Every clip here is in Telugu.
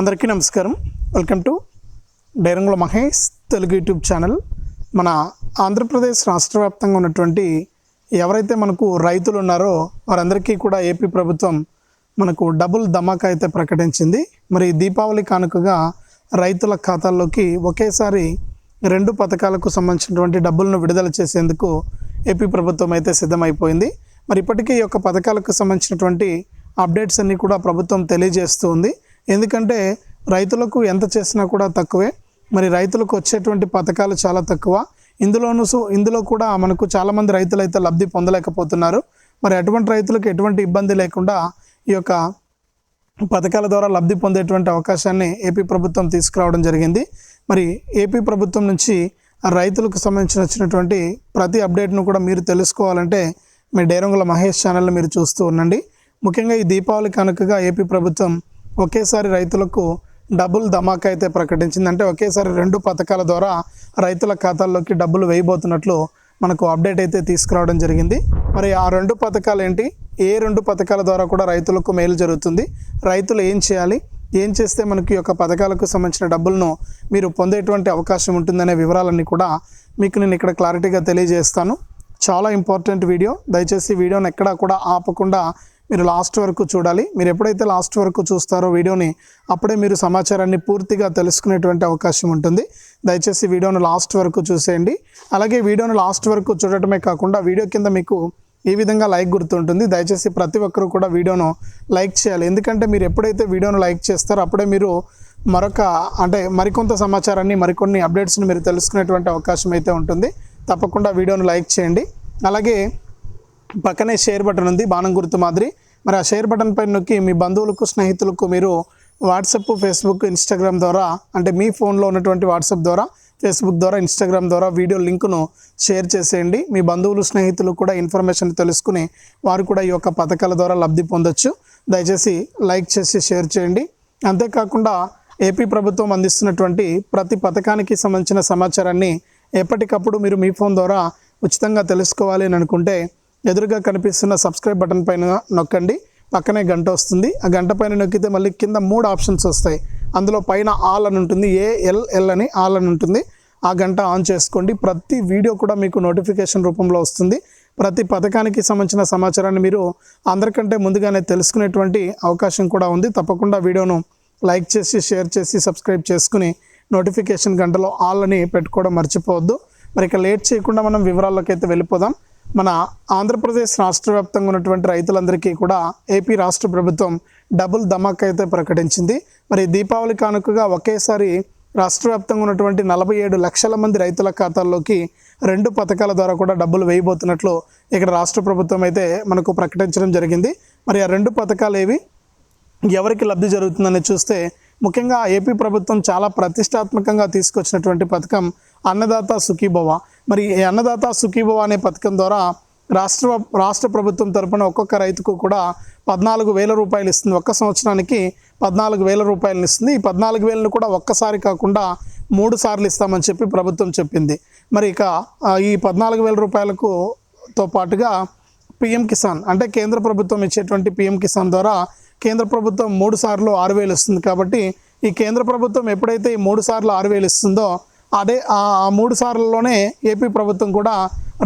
అందరికీ నమస్కారం. Welcome to డైరంగుల Mahesh Telugu YouTube channel. మన ఆంధ్రప్రదేశ్ రాష్ట్ర వ్యాప్తంగా ఉన్నటువంటి ఎవరైతే మనకు రైతులు ఉన్నారో వారందరికీ కూడా ఏపీ ప్రభుత్వం మనకు డబుల్ ధమాకా అయితే ప్రకటించింది. మరి దీపావళి కానుకగా రైతుల ఖాతాల్లోకి ఒకేసారి రెండు పథకాలకు సంబంధించినటువంటి డబ్బులను విడుదల చేసేందుకు ఏపీ ప్రభుత్వం అయితే సిద్ధమైపోయింది. మరి ఇప్పటికీ ఈ యొక్క పథకాలకు సంబంధించినటువంటి అప్డేట్స్ అన్నీ కూడా ప్రభుత్వం తెలియజేస్తూ ఉంది. ఎందుకంటే రైతులకు ఎంత చేసినా కూడా తక్కువే. మరి రైతులకు వచ్చేటువంటి పథకాలు చాలా తక్కువ. ఇందులోనూ ఇందులో కూడా మనకు చాలామంది రైతులు అయితే లబ్ధి పొందలేకపోతున్నారు. మరి అటువంటి రైతులకు ఎటువంటి ఇబ్బంది లేకుండా ఈ యొక్క పథకాల ద్వారా లబ్ధి పొందేటువంటి అవకాశాన్ని ఏపీ ప్రభుత్వం తీసుకురావడం జరిగింది. మరి ఏపీ ప్రభుత్వం నుంచి రైతులకు సంబంధించిన వచ్చినటువంటి ప్రతి అప్డేట్ను కూడా మీరు తెలుసుకోవాలంటే మీ డైరంగుల మహేష్ ఛానల్ని మీరు చూస్తూ ఉండండి. ముఖ్యంగా ఈ దీపావళి కనుకగా ఏపీ ప్రభుత్వం ఒకేసారి రైతులకు డబ్బులు ధమాకా అయితే ప్రకటించింది. అంటే ఒకేసారి రెండు పథకాల ద్వారా రైతుల ఖాతాల్లోకి డబ్బులు వేయబోతున్నట్లు మనకు అప్డేట్ అయితే తీసుకురావడం జరిగింది. మరి ఆ రెండు పథకాలు ఏంటి? ఏ రెండు పథకాల ద్వారా కూడా రైతులకు మేలు జరుగుతుంది. రైతులు ఏం చేయాలి? ఏం చేస్తే మనకి యొక్క పథకాలకు సంబంధించిన డబ్బులను మీరు పొందేటువంటి అవకాశం ఉంటుందనే వివరాలన్నీ కూడా మీకు నేను ఇక్కడ క్లారిటీగా తెలియజేస్తాను. చాలా ఇంపార్టెంట్ వీడియో. దయచేసి వీడియోని ఎక్కడా కూడా ఆపకుండా మీరు లాస్ట్ వరకు చూడాలి. మీరు ఎప్పుడైతే లాస్ట్ వరకు చూస్తారో వీడియోని అప్పుడే మీరు సమాచారాన్ని పూర్తిగా తెలుసుకునేటువంటి అవకాశం ఉంటుంది. దయచేసి వీడియోను లాస్ట్ వరకు చూసేయండి. అలాగే వీడియోను లాస్ట్ వరకు చూడటమే కాకుండా వీడియో కింద మీకు ఈ విధంగా లైక్ గుర్తుంటుంది దయచేసి ప్రతి ఒక్కరూ కూడా వీడియోను లైక్ చేయాలి. ఎందుకంటే మీరు ఎప్పుడైతే వీడియోను లైక్ చేస్తారో అప్పుడే మీరు మరొక అంటే మరికొంత సమాచారాన్ని మరికొన్ని అప్డేట్స్ని మీరు తెలుసుకునేటువంటి అవకాశం అయితే ఉంటుంది. తప్పకుండా వీడియోను లైక్ చేయండి. అలాగే పక్కనే షేర్ బటన్ ఉంది బాణం గుర్తు మాదిరి. మరి ఆ షేర్ బటన్ పైన నొక్కి మీ బంధువులకు స్నేహితులకు మీరు వాట్సప్ ఫేస్బుక్ ఇన్స్టాగ్రామ్ ద్వారా అంటే మీ ఫోన్లో ఉన్నటువంటి వాట్సాప్ ద్వారా ఫేస్బుక్ ద్వారా ఇన్స్టాగ్రామ్ ద్వారా వీడియో లింకును షేర్ చేసేయండి. మీ బంధువులు స్నేహితులు కూడా ఇన్ఫర్మేషన్ తెలుసుకుని వారు కూడా ఈ యొక్క పథకాల ద్వారా లబ్ధి పొందొచ్చు. దయచేసి లైక్ చేసి షేర్ చేయండి. అంతేకాకుండా ఏపీ ప్రభుత్వం అందిస్తున్నటువంటి ప్రతి పథకానికి సంబంధించిన సమాచారాన్ని ఎప్పటికప్పుడు మీరు మీ ఫోన్ ద్వారా ఉచితంగా తెలుసుకోవాలి అని అనుకుంటే ఎదురుగా కనిపిస్తున్న సబ్స్క్రైబ్ బటన్ పైన నొక్కండి. పక్కనే గంట వస్తుంది. ఆ గంట పైన నొక్కితే మళ్ళీ కింద మూడు ఆప్షన్స్ వస్తాయి. అందులో పైన ఆల్ అని ఉంటుంది. ఏఎల్ఎల్ అని ఆల్ అని ఉంటుంది. ఆ గంట ఆన్ చేసుకోండి. ప్రతి వీడియో కూడా మీకు నోటిఫికేషన్ రూపంలో వస్తుంది. ప్రతి పథకానికి సంబంధించిన సమాచారాన్ని మీరు అందరికంటే ముందుగానే తెలుసుకునేటువంటి అవకాశం కూడా ఉంది. తప్పకుండా వీడియోను లైక్ చేసి షేర్ చేసి సబ్స్క్రైబ్ చేసుకుని నోటిఫికేషన్ గంటలో ఆల్ అని పెట్టుకోవడం మర్చిపోవద్దు. మరి ఇక లేట్ చేయకుండా మనం వివరాల్లోకి అయితే వెళ్ళిపోదాం. మన ఆంధ్రప్రదేశ్ రాష్ట్ర వ్యాప్తంగా ఉన్నటువంటి రైతులందరికీ కూడా ఏపీ రాష్ట్ర ప్రభుత్వం డబుల్ ధమాక్ అయితే ప్రకటించింది. మరి దీపావళి కానుకగా ఒకేసారి రాష్ట్ర వ్యాప్తంగా ఉన్నటువంటి నలభై ఏడు లక్షల మంది రైతుల ఖాతాల్లోకి రెండు పథకాల ద్వారా కూడా డబ్బులు వేయబోతున్నట్లు ఇక్కడ రాష్ట్ర ప్రభుత్వం అయితే మనకు ప్రకటించడం జరిగింది. మరి ఆ రెండు పథకాలు ఏవి ఎవరికి లబ్ధి జరుగుతుందని చూస్తే ముఖ్యంగా ఏపీ ప్రభుత్వం చాలా ప్రతిష్టాత్మకంగా తీసుకొచ్చినటువంటి పథకం అన్నదాత సుఖీభవ. మరి ఈ అన్నదాత సుఖీభవ అనే పథకం ద్వారా రాష్ట్ర రాష్ట్ర ప్రభుత్వం తరపున ఒక్కొక్క రైతుకు కూడా పద్నాలుగు వేల రూపాయలు ఇస్తుంది. ఒక్క సంవత్సరానికి పద్నాలుగు వేల రూపాయలను ఇస్తుంది. ఈ పద్నాలుగు వేలను కూడా ఒక్కసారి కాకుండా మూడు సార్లు ఇస్తామని చెప్పి ప్రభుత్వం చెప్పింది. మరి ఇక ఈ పద్నాలుగు వేల రూపాయలకు తో పాటుగా పిఎం కిసాన్ అంటే కేంద్ర ప్రభుత్వం ఇచ్చేటువంటి పిఎం కిసాన్ ద్వారా కేంద్ర ప్రభుత్వం మూడు సార్లు ఆరు వేలు ఇస్తుంది. కాబట్టి ఈ కేంద్ర ప్రభుత్వం ఎప్పుడైతే ఈ మూడు సార్లు ఆరు వేలు ఇస్తుందో అదే ఆ మూడు సార్లలోనే ఏపీ ప్రభుత్వం కూడా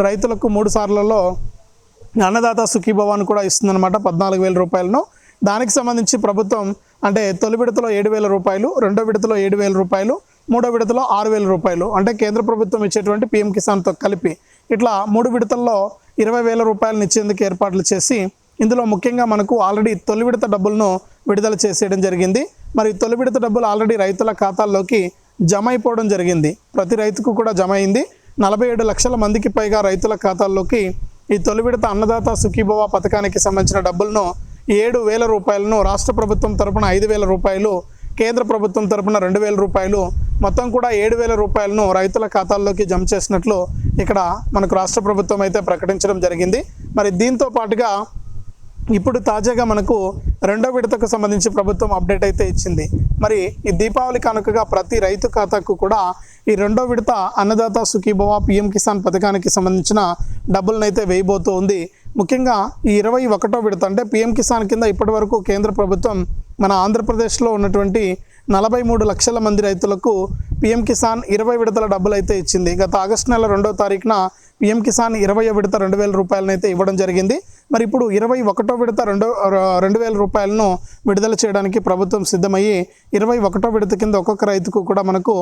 రైతులకు మూడు సార్లలో అన్నదాత సుఖీభవాన్ని కూడా ఇస్తుందన్నమాట పద్నాలుగు వేల రూపాయలను. దానికి సంబంధించి ప్రభుత్వం అంటే తొలి విడతలో ఏడు వేల రూపాయలు రెండో విడతలో ఏడు వేల రూపాయలు మూడో విడతలో ఆరు వేల రూపాయలు. అంటే కేంద్ర ప్రభుత్వం ఇచ్చేటువంటి పిఎం కిసాన్తో కలిపి ఇట్లా మూడు విడతల్లో ఇరవై వేల రూపాయలను ఇచ్చేందుకు ఏర్పాట్లు చేసి ఇందులో ముఖ్యంగా మనకు ఆల్రెడీ తొలి విడత డబ్బులను విడుదల చేసేయడం జరిగింది. మరి తొలి విడత డబ్బులు ఆల్రెడీ రైతుల ఖాతాల్లోకి జమ అయిపోవడం జరిగింది. ప్రతి రైతుకు కూడా జమ అయింది నలభై ఏడు లక్షల మందికి పైగా రైతుల ఖాతాల్లోకి ఈ తొలి విడత అన్నదాత సుఖీభవ పథకానికి సంబంధించిన డబ్బులను ఏడు వేల రూపాయలను రాష్ట్ర ప్రభుత్వం తరపున ఐదు వేల రూపాయలు కేంద్ర ప్రభుత్వం తరపున రెండు వేల రూపాయలు మొత్తం కూడా ఏడు వేల రూపాయలను రైతుల ఖాతాల్లోకి జమ చేసినట్లు ఇక్కడ మనకు రాష్ట్ర ప్రభుత్వం అయితే ప్రకటించడం జరిగింది. మరి దీంతో పాటుగా ఇప్పుడు తాజాగా మనకు రెండో విడతకు సంబంధించి ప్రభుత్వం అప్డేట్ అయితే ఇచ్చింది. మరి ఈ దీపావళి కానుకగా ప్రతి రైతు ఖాతాకు కూడా ఈ రెండో విడత అన్నదాత సుఖీభవ పిఎం కిసాన్ పథకానికి సంబంధించిన డబ్బులనైతే వేయబోతూ ఉంది ముఖ్యంగా ఈ ఇరవై ఒకటో విడత అంటే పిఎం కిసాన్ కింద ఇప్పటి వరకు కేంద్ర ప్రభుత్వం మన ఆంధ్రప్రదేశ్లో ఉన్నటువంటి నలభై మూడు లక్షల మంది రైతులకు పిఎం కిసాన్ ఇరవై విడతల డబ్బులు అయితే ఇచ్చింది. గత ఆగస్టు నెల రెండో తారీఖున పిఎం కిసాన్ ఇరవై విడత రెండు వేల రూపాయలనైతే ఇవ్వడం జరిగింది. మరి ఇప్పుడు ఇరవై ఒకటో విడత రెండో రెండు వేల రూపాయలను విడుదల చేయడానికి ప్రభుత్వం సిద్ధమయ్యి ఇరవై ఒకటో విడత కింద ఒక్కొక్క రైతుకు కూడా మనకు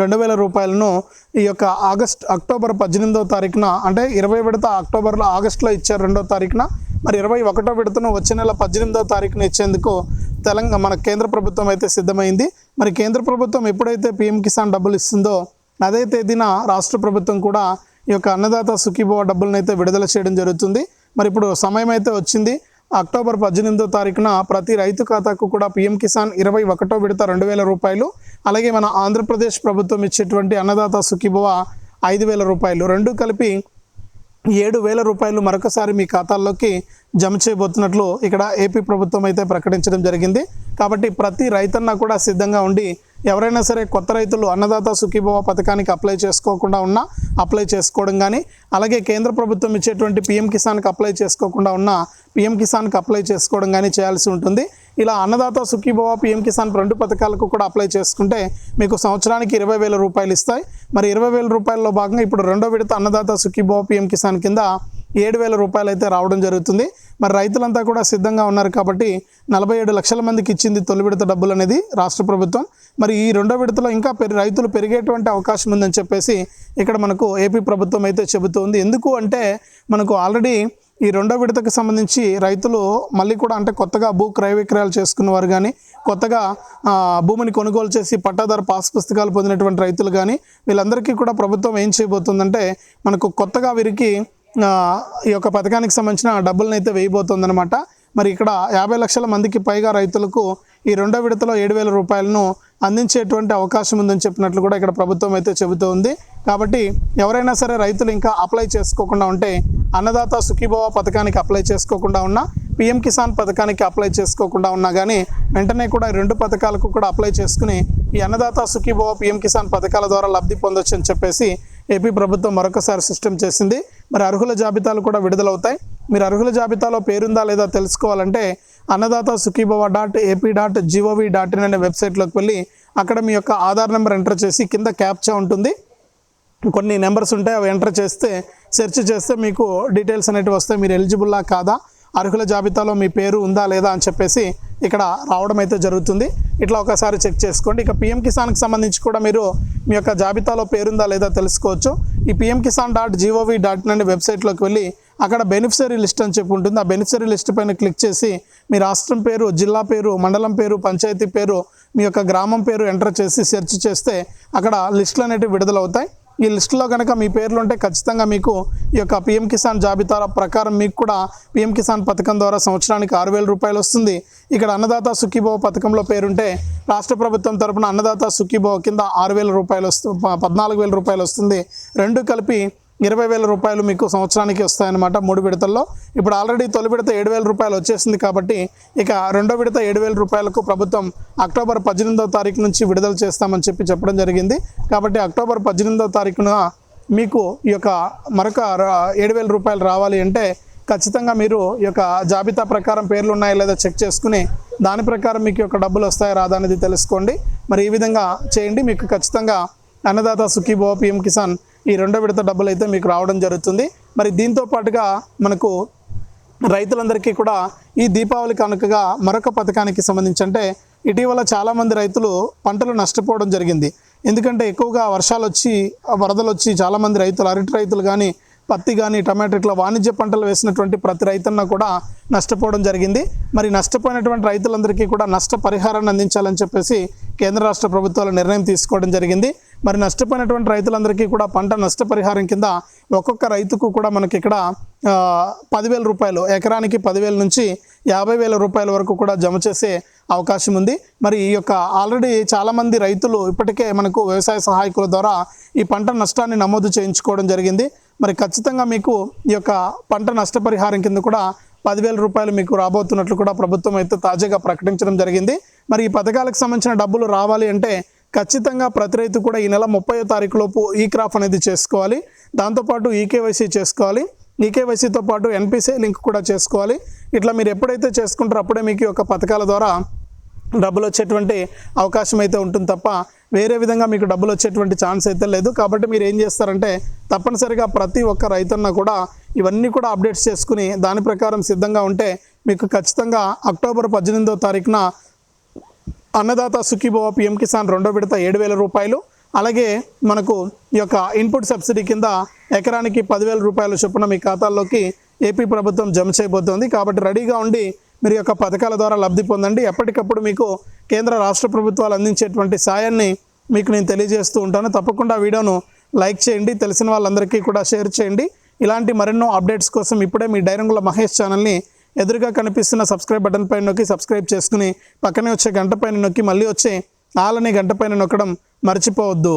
రెండు వేల రూపాయలను ఈ యొక్క ఆగస్ట్ అక్టోబర్ పద్దెనిమిదో తారీఖున అంటే ఇరవై విడత అక్టోబర్లో ఆగస్టులో ఇచ్చారు రెండో తారీఖున. మరి ఇరవై ఒకటో విడతను వచ్చే నెల పద్దెనిమిదో తారీఖున ఇచ్చేందుకు తెలంగాణ మన కేంద్ర ప్రభుత్వం అయితే సిద్ధమైంది. మరి కేంద్ర ప్రభుత్వం ఎప్పుడైతే పిఎం కిసాన్ డబ్బులు ఇస్తుందో అదే తేదీన రాష్ట్ర ప్రభుత్వం కూడా ఈ యొక్క అన్నదాత సుఖీభవ డబ్బులను అయితే విడుదల చేయడం జరుగుతుంది. మరి ఇప్పుడు సమయం అయితే వచ్చింది. అక్టోబర్ పద్దెనిమిదో తారీఖున ప్రతి రైతు ఖాతాకు కూడా పిఎం కిసాన్ ఇరవై ఒకటో విడత రెండు వేల రూపాయలు అలాగే మన ఆంధ్రప్రదేశ్ ప్రభుత్వం ఇచ్చేటువంటి అన్నదాత సుఖీభవ ఐదు వేల రూపాయలు. రెండు కలిపి ఏడు వేల రూపాయలు మరొకసారి మీ ఖాతాల్లోకి జమ చేయబోతున్నట్లు ఇక్కడ ఏపీ ప్రభుత్వం అయితే ప్రకటించడం జరిగింది. కాబట్టి ప్రతి రైతన్న కూడా సిద్ధంగా ఉండి ఎవరైనా సరే కొత్త రైతులు అన్నదాత సుఖీభవ పథకానికి అప్లై చేసుకోకుండా ఉన్నా అప్లై చేసుకోవడం కానీ అలాగే కేంద్ర ప్రభుత్వం ఇచ్చేటువంటి పిఎం కిసాన్కి అప్లై చేసుకోకుండా ఉన్న పిఎం కిసాన్కి అప్లై చేసుకోవడం కానీ చేయాల్సి ఉంటుంది. ఇలా అన్నదాత సుఖీభవ పిఎం కిసాన్ రెండు పథకాలకు కూడా అప్లై చేసుకుంటే మీకు సంవత్సరానికి ఇరవై వేల రూపాయలు ఇస్తాయి. మరి ఇరవై వేల రూపాయల్లో భాగంగా ఇప్పుడు రెండో విడత అన్నదాత సుఖీభవ పిఎం కిసాన్ కింద ఏడు వేల రూపాయలు అయితే రావడం జరుగుతుంది. మరి రైతులంతా కూడా సిద్ధంగా ఉన్నారు కాబట్టి నలభై ఏడు లక్షల మందికి ఇచ్చింది తొలి విడత డబ్బులు అనేది రాష్ట్ర ప్రభుత్వం. మరి ఈ రెండో విడతలో ఇంకా పెరి రైతులు పెరిగేటువంటి అవకాశం ఉందని చెప్పేసి ఇక్కడ మనకు ఏపీ ప్రభుత్వం అయితే చెబుతోంది. ఎందుకు అంటే మనకు ఆల్రెడీ ఈ రెండో విడతకు సంబంధించి రైతులు మళ్ళీ కూడా అంటే కొత్తగా భూ క్రయ విక్రయాలు చేసుకున్నవారు కానీ కొత్తగా భూమిని కొనుగోలు చేసి పట్టాదారు పాస్ పుస్తకాలు పొందినటువంటి రైతులు కానీ వీళ్ళందరికీ కూడా ప్రభుత్వం ఏం చేయబోతుందంటే మనకు కొత్తగా వీరికి ఈ యొక్క పథకానికి సంబంధించిన డబ్బులను అయితే వేయబోతుందన్నమాట. మరి ఇక్కడ యాభై లక్షల మందికి పైగా రైతులకు ఈ రెండో విడతలో ఏడు వేల రూపాయలను అందించేటువంటి అవకాశం ఉందని చెప్పినట్లు కూడా ఇక్కడ ప్రభుత్వం అయితే చెబుతూ ఉంది కాబట్టి ఎవరైనా సరే రైతులు ఇంకా అప్లై చేసుకోకుండా ఉంటే అన్నదాత సుఖీభవ పథకానికి అప్లై చేసుకోకుండా ఉన్నా పిఎం కిసాన్ పథకానికి అప్లై చేసుకోకుండా ఉన్నా కానీ వెంటనే కూడా ఈ రెండు పథకాలకు కూడా అప్లై చేసుకుని ఈ అన్నదాత సుఖీభవ పిఎం కిసాన్ పథకాల ద్వారా లబ్ధి పొందొచ్చు అని చెప్పేసి ఏపీ ప్రభుత్వం మరొకసారి సిస్టమ్ చేసింది. మరి అర్హుల జాబితాలు కూడా విడుదలవుతాయి. మీరు అర్హుల జాబితాలో పేరుందా లేదా తెలుసుకోవాలంటే Annadata Sukhibhava dot AP dot gov dot in అనే వెబ్సైట్లోకి వెళ్ళి అక్కడ మీ యొక్క ఆధార్ నెంబర్ ఎంటర్ చేసి కింద క్యాప్చా ఉంటుంది. కొన్ని నెంబర్స్ ఉంటాయి అవి ఎంటర్ చేస్తే సెర్చ్ చేస్తే మీకు డీటెయిల్స్ అనేటివి వస్తాయి. మీరు ఎలిజిబుల్లా కాదా? అర్హుల జాబితాలో మీ పేరు ఉందా లేదా అని చెప్పేసి ఇక్కడ రావడం అయితే జరుగుతుంది. ఇట్లా ఒకసారి చెక్ చేసుకోండి. ఇక పిఎం కిసాన్కి సంబంధించి కూడా మీరు మీ యొక్క జాబితాలో పేరుందా లేదా తెలుసుకోవచ్చు. ఈ PM Kisan dot gov dot నుండి వెబ్సైట్లోకి వెళ్ళి అక్కడ బెనిఫిషరీ లిస్ట్ అని చెప్పి ఉంటుంది. ఆ బెనిఫిషరీ లిస్ట్ పైన క్లిక్ చేసి మీ రాష్ట్రం పేరు జిల్లా పేరు మండలం పేరు పంచాయతీ పేరు మీ యొక్క గ్రామం పేరు ఎంటర్ చేసి సెర్చ్ చేస్తే అక్కడ లిస్టులు అనేటివి విడుదలవుతాయి. ఈ లిస్టులో కనుక మీ పేర్లు ఉంటే ఖచ్చితంగా మీకు ఈ యొక్క పిఎం కిసాన్ జాబితా ప్రకారం మీకు కూడా పిఎం కిసాన్ పథకం ద్వారా సంవత్సరానికి ఆరు వేల రూపాయలు వస్తుంది. ఇక్కడ అన్నదాత సుఖీభవ పథకంలో పేరుంటే రాష్ట్ర ప్రభుత్వం తరపున అన్నదాత సుఖీభవ కింద ఆరు వేల రూపాయలు వస్తు ప- పద్నాలుగు వేల రూపాయలు వస్తుంది. రెండు కలిపి ఇరవై వేల రూపాయలు మీకు సంవత్సరానికి వస్తాయన్నమాట మూడు విడతల్లో. ఇప్పుడు ఆల్రెడీ తొలి విడత ఏడు వేల రూపాయలు వచ్చేసింది కాబట్టి ఇక రెండో విడత ఏడు వేల రూపాయలకు ప్రభుత్వం అక్టోబర్ పద్దెనిమిదవ తారీఖు నుంచి విడుదల చేస్తామని చెప్పి చెప్పడం జరిగింది. కాబట్టి అక్టోబర్ పద్దెనిమిదవ తారీఖున మీకు ఈ యొక్క మరొక ఏడు వేల రూపాయలు రావాలి అంటే ఖచ్చితంగా మీరు ఈ యొక్క జాబితా ప్రకారం పేర్లు ఉన్నాయా లేదా చెక్ చేసుకుని దాని ప్రకారం మీకు యొక్క డబ్బులు వస్తాయా రాదా అనేది తెలుసుకోండి. మరి ఈ విధంగా చేయండి. మీకు ఖచ్చితంగా అన్నదాత సుఖీభవ పిఎం కిసాన్ ఈ రెండో విడత డబ్బులు అయితే మీకు రావడం జరుగుతుంది. మరి దీంతో పాటుగా మనకు రైతులందరికీ కూడా ఈ దీపావళి కనుకగా మరొక పథకానికి సంబంధించి అంటే ఇటీవల చాలామంది రైతులు పంటలు నష్టపోవడం జరిగింది. ఎందుకంటే ఎక్కువగా వర్షాలు వచ్చి వరదలు వచ్చి చాలామంది రైతులు అరటి రైతులు కానీ పత్తి కానీ టమాటో ఇట్లా వాణిజ్య పంటలు వేసినటువంటి ప్రతి రైతన్న కూడా నష్టపోవడం జరిగింది. మరి నష్టపోయినటువంటి రైతులందరికీ కూడా నష్ట పరిహారాన్ని అందించాలని చెప్పేసి కేంద్ర రాష్ట్ర ప్రభుత్వాలు నిర్ణయం తీసుకోవడం జరిగింది. మరి నష్టపోయినటువంటి రైతులందరికీ కూడా పంట నష్టపరిహారం కింద ఒక్కొక్క రైతుకు కూడా మనకి ఇక్కడ పదివేల రూపాయలు ఎకరానికి పదివేల నుంచి యాభై వేల రూపాయల వరకు కూడా జమ చేసే అవకాశం ఉంది. మరి ఈ యొక్క ఆల్రెడీ చాలామంది రైతులు ఇప్పటికే మనకు వ్యవసాయ సహాయకుల ద్వారా ఈ పంట నష్టాన్ని నమోదు చేయించుకోవడం జరిగింది. మరి ఖచ్చితంగా మీకు ఈ యొక్క పంట నష్టపరిహారం కింద కూడా పదివేల రూపాయలు మీకు రాబోతున్నట్లు కూడా ప్రభుత్వం అయితే తాజాగా ప్రకటించడం జరిగింది. మరి ఈ పథకాలకు సంబంధించిన డబ్బులు రావాలి అంటే ఖచ్చితంగా ప్రతి రైతు కూడా ఈ నెల ముప్పై తారీఖు లోపు ఈ క్రాప్ అనేది చేసుకోవాలి. దాంతోపాటు ఈకేవైసీ చేసుకోవాలి. ఈకేవైసీతో పాటు ఎన్పిసి లింక్ కూడా చేసుకోవాలి. ఇట్లా మీరు ఎప్పుడైతే చేసుకుంటారో అప్పుడే మీకు ఈ యొక్క పథకాల ద్వారా డబ్బులు వచ్చేటువంటి అవకాశం అయితే ఉంటుంది తప్ప వేరే విధంగా మీకు డబ్బులు వచ్చేటువంటి ఛాన్స్ అయితే లేదు. కాబట్టి మీరు ఏం చేస్తారంటే తప్పనిసరిగా ప్రతి ఒక్క రైతన్న కూడా ఇవన్నీ కూడా అప్డేట్స్ చేసుకుని దాని ప్రకారం సిద్ధంగా ఉంటే మీకు ఖచ్చితంగా అక్టోబర్ పద్దెనిమిదో తారీఖున అన్నదాత సుఖీభవ పిఎం కిసాన్ రెండో విడత ఏడు వేల రూపాయలు. అలాగే మనకు ఈ యొక్క ఇన్పుట్ సబ్సిడీ కింద ఎకరానికి పదివేల రూపాయల చొప్పున మీ ఖాతాల్లోకి ఏపీ ప్రభుత్వం జమ చేయబోతోంది. కాబట్టి రెడీగా ఉండి మీరు యొక్క పథకాల ద్వారా లబ్ధి పొందండి. ఎప్పటికప్పుడు మీకు కేంద్ర రాష్ట్ర ప్రభుత్వాలు అందించేటువంటి సాయాన్ని మీకు నేను తెలియజేస్తూ ఉంటాను. తప్పకుండా వీడియోను లైక్ చేయండి. తెలిసిన వాళ్ళందరికీ కూడా షేర్ చేయండి. ఇలాంటి మరెన్నో అప్డేట్స్ కోసం ఇప్పుడే మీ డైరంగుల మహేష్ ఛానల్ని ఎదురుగా కనిపిస్తున్న సబ్స్క్రైబ్ బటన్ పైన నొక్కి సబ్స్క్రైబ్ చేసుకుని పక్కనే వచ్చే గంట పైన నొక్కి మళ్ళీ వచ్చే ఆలని గంట పైన నొక్కడం మర్చిపోవద్దు.